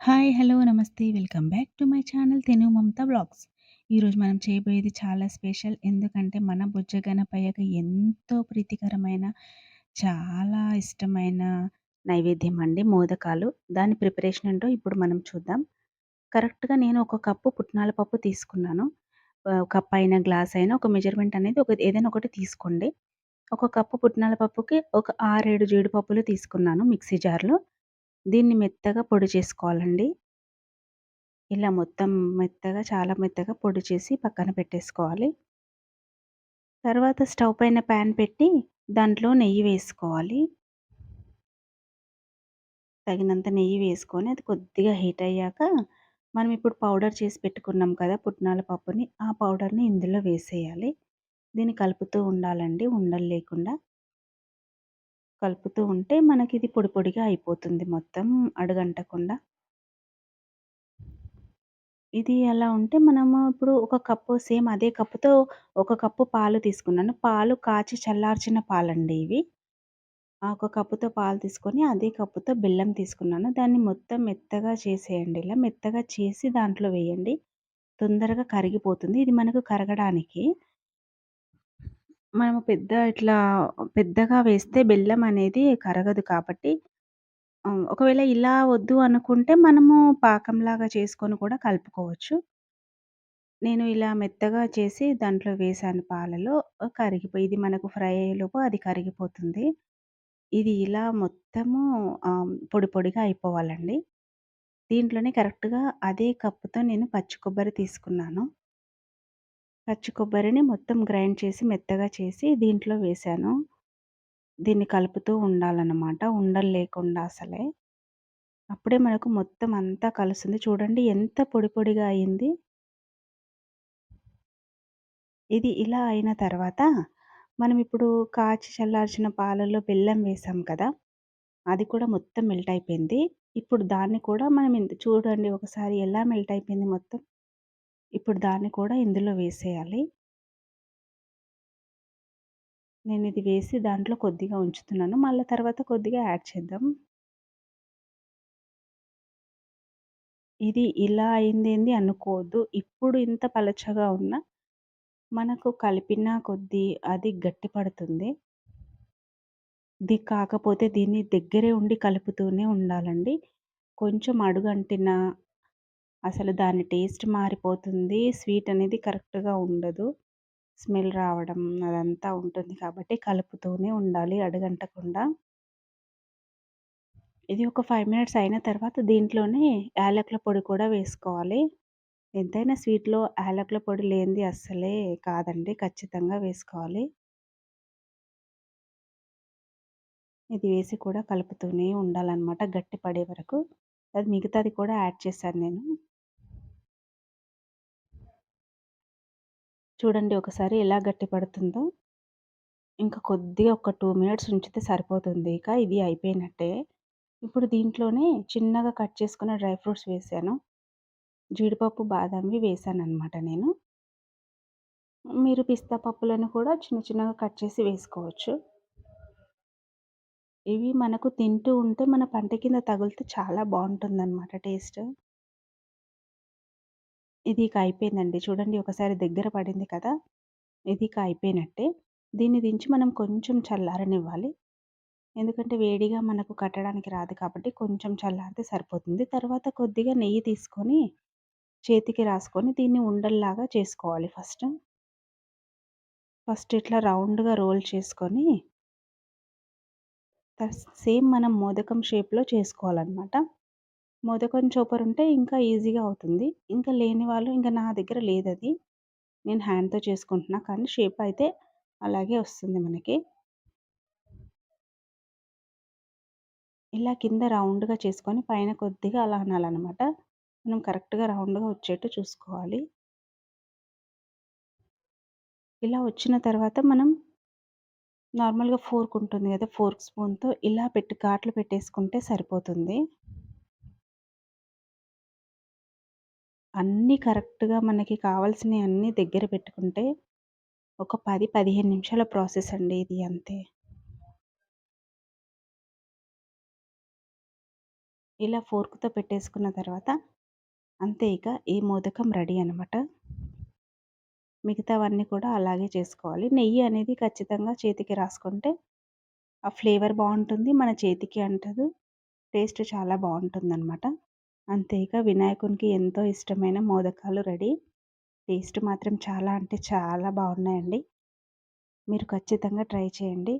Hi! Hello! నమస్తే! Welcome back to my channel తెను Mamata blogs ఈరోజు మనం చేయబోయేది చాలా స్పెషల్. ఎందుకంటే మన బొజ్జ ఎంతో ప్రీతికరమైన, చాలా ఇష్టమైన నైవేద్యం అండి మోదకాలు. దాని ప్రిపరేషన్ ఏంటో ఇప్పుడు మనం చూద్దాం. కరెక్ట్‌గా నేను ఒక కప్పు పుట్నాల పప్పు తీసుకున్నాను. కప్పు కప్ అయినా, గ్లాస్ అయినా ఒక మెజర్‌మెంట్ అనేది ఒక ఏదైనా ఒకటి తీసుకోండి. ఒక కప్పు పుట్నాల పప్పుకి ఒక 6, 7 జీడిపప్పులు తీసుకున్నాను మిక్సీ జార్‌లో. దీన్ని మెత్తగా పొడి చేసుకోవాలండి. ఇలా మొత్తం మెత్తగా చాలా మెత్తగా పొడి చేసి పక్కన పెట్టేసుకోవాలి. తర్వాత స్టవ్ పైన ప్యాన్ పెట్టి దాంట్లో నెయ్యి వేసుకోవాలి. తగినంత నెయ్యి వేసుకొని అది కొద్దిగా హీట్ అయ్యాక మనం ఇప్పుడు పౌడర్ చేసి పెట్టుకున్నాం కదా పుట్నాల పప్పుని, ఆ పౌడర్‌ని ఇందులో వేసేయాలి. దీన్ని కలుపుతూ ఉండాలండి ఉండలు లేకుండా. కలుపుతూ ఉంటే మనకిది పొడి పొడిగా అయిపోతుంది మొత్తం అడుగంటకుండా. ఇది ఎలా ఉంటే మనము ఇప్పుడు ఒక కప్పు సేమ్ అదే కప్పుతో ఒక కప్పు పాలు తీసుకున్నాను. పాలు కాచి చల్లార్చిన పాలండి ఇవి. ఆ ఒక కప్పుతో పాలు తీసుకొని అదే కప్పుతో బెల్లం తీసుకున్నాను. దాన్ని మొత్తం మెత్తగా చేసేయండి. ఇలా మెత్తగా చేసి దాంట్లో వేయండి. తొందరగా కరిగిపోతుంది. ఇది మనకు కరగడానికి మనము పెద్ద ఇట్లా పెద్దగా వేస్తే బెల్లం అనేది కరగదు కాబట్టి ఒకవేళ ఇలా వద్దు అనుకుంటే మనము పాకంలాగా చేసుకొని కూడా కలుపుకోవచ్చు. నేను ఇలా మెత్తగా చేసి దాంట్లో వేసాను పాలలో. కరిగిపోయి ఇది మనకు ఫ్రై అయ్యేలోపు అది కరిగిపోతుంది. ఇది ఇలా మొత్తము ఆహ్, పొడి పొడిగా అయిపోవాలండి. దీంట్లోనే కరెక్ట్‌గా అదే కప్పుతో నేను పచ్చి కొబ్బరి తీసుకున్నాను. పచ్చి కొబ్బరిని మొత్తం గ్రైండ్ చేసి మెత్తగా చేసి దీంట్లో వేశాను. దీన్ని కలుపుతూ ఉండాలన్నమాట. ఉండలు లేకుండా అసలే. అప్పుడే మనకు మొత్తం అంతా కలుస్తుంది. చూడండి ఎంత పొడి పొడిగా అయింది. ఇది ఇలా అయిన తర్వాత మనం ఇప్పుడు కాచి చల్లార్చిన పాలలో బెల్లం వేసాం కదా! అది కూడా మొత్తం మెల్ట్ అయిపోయింది. ఇప్పుడు దాన్ని కూడా మనం ఇంద్ చూడండి ఒకసారి ఎలా మెల్ట్ అయిపోయింది మొత్తం. ఇప్పుడు దాన్ని కూడా ఇందులో వేసేయాలి. నేను ఇది వేసి దాంట్లో కొద్దిగా ఉంచుతున్నాను. మళ్ళా తర్వాత కొద్దిగా యాడ్ చేద్దాం. ఇది ఇలా అయిందేంది అనుకోవద్దు. ఇప్పుడు ఇంత పలచగా ఉన్నా మనకు కలిపిన కొద్దీ అది గట్టి పడుతుంది. ఇది కాకపోతే దీన్ని దగ్గరే ఉండి కలుపుతూనే ఉండాలండి. కొంచెం అడుగంటిన అసలు దాని టేస్ట్ మారిపోతుంది. స్వీట్ అనేది కరెక్ట్‌గా ఉండదు. స్మెల్ రావడం అదంతా ఉంటుంది కాబట్టి కలుపుతూనే ఉండాలి అడుగంటకుండా. ఇది ఒక ఫైవ్ మినిట్స్ అయిన తర్వాత దీంట్లోనే యాలకుల పొడి కూడా వేసుకోవాలి. ఎంతైనా స్వీట్‌లో యాలకుల పొడి లేనిది అస్సలే కాదండి. ఖచ్చితంగా వేసుకోవాలి. ఇది వేసి కూడా కలుపుతూనే ఉండాలన్నమాట గట్టి పడే వరకు. అది మిగతాది కూడా యాడ్ చేశాను నేను. చూడండి ఒకసారి ఎలా గట్టి పడుతుందో. ఇంకా కొద్దిగా ఒక టూ మినిట్స్ ఉంచితే సరిపోతుంది ఇక. ఇది అయిపోయినట్టే. ఇప్పుడు దీంట్లోనే చిన్నగా కట్ చేసుకున్న డ్రై ఫ్రూట్స్ వేసాను జీడిపప్పు, బాదంవి అనమాట నేను. మీరు పిస్తా పప్పులను కూడా చిన్న చిన్నగా కట్ చేసి వేసుకోవచ్చు. ఇవి మనకు తింటూ ఉంటే మన పంట కింద తగిలితే చాలా బాగుంటుంది అనమాట టేస్ట్. ఇది ఇక అయిపోయిందండి. చూడండి ఒకసారి దగ్గర పడింది కదా! ఇది ఇక అయిపోయినట్టే. దీన్ని దించి మనం కొంచెం చల్లారనివ్వాలి. ఎందుకంటే వేడిగా మనకు కట్టడానికి రాదు కాబట్టి కొంచెం చల్లారితే సరిపోతుంది. తర్వాత కొద్దిగా నెయ్యి తీసుకొని చేతికి రాసుకొని దీన్ని ఉండల్లాగా చేసుకోవాలి ఫస్ట్. ఫస్ట్ ఇట్లా రౌండ్‌గా రోల్ చేసుకొని సేమ్ మనం మోదకం షేప్‌లో చేసుకోవాలనమాట. మోదకం చోపర్ ఉంటే ఇంకా ఈజీగా అవుతుంది. ఇంకా లేని వాళ్ళు ఇంక నా దగ్గర లేదది. నేను హ్యాండ్‌తో చేసుకుంటున్నా. కానీ షేప్ అయితే అలాగే వస్తుంది మనకి. ఇలా కింద రౌండ్‌గా చేసుకొని పైన కొద్దిగా అలా అనాలనమాట. మనం కరెక్ట్‌గా రౌండ్‌గా వచ్చేట్టు చూసుకోవాలి. ఇలా వచ్చిన తర్వాత మనం నార్మల్‌గా ఫోర్క్ ఉంటుంది కదా! ఫోర్క్ స్పూన్‌తో ఇలా పెట్టి ఘాట్లు పెట్టేసుకుంటే సరిపోతుంది. అన్నీ కరెక్ట్‌గా మనకి కావాల్సినవి అన్నీ దగ్గర పెట్టుకుంటే ఒక 10, 15 నిమిషాల ప్రాసెస్ అండి ఇది అంతే. ఇలా ఫోర్క్‌తో పెట్టేసుకున్న తర్వాత అంతే ఇక ఈ మోదకం రెడీ అనమాట. మిగతావన్నీ కూడా అలాగే చేసుకోవాలి. నెయ్యి అనేది ఖచ్చితంగా చేతికి రాసుకుంటే ఆ ఫ్లేవర్ బాగుంటుంది మన చేతికి అంటదు. టేస్ట్ చాలా బాగుంటుంది అనమాట ఇక వినాయకునికి ఎంతో ఇష్టమైన మోదకాలు రెడీ. టేస్ట్ మాత్రం చాలా అంటే చాలా బాగున్నాయండి. మీరు ఖచ్చితంగా ట్రై చేయండి.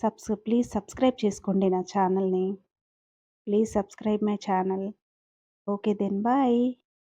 సబ్స్ ప్లీజ్ సబ్స్క్రైబ్ చేసుకోండి నా ఛానల్‌ని. Please subscribe my channel. Okay then bye.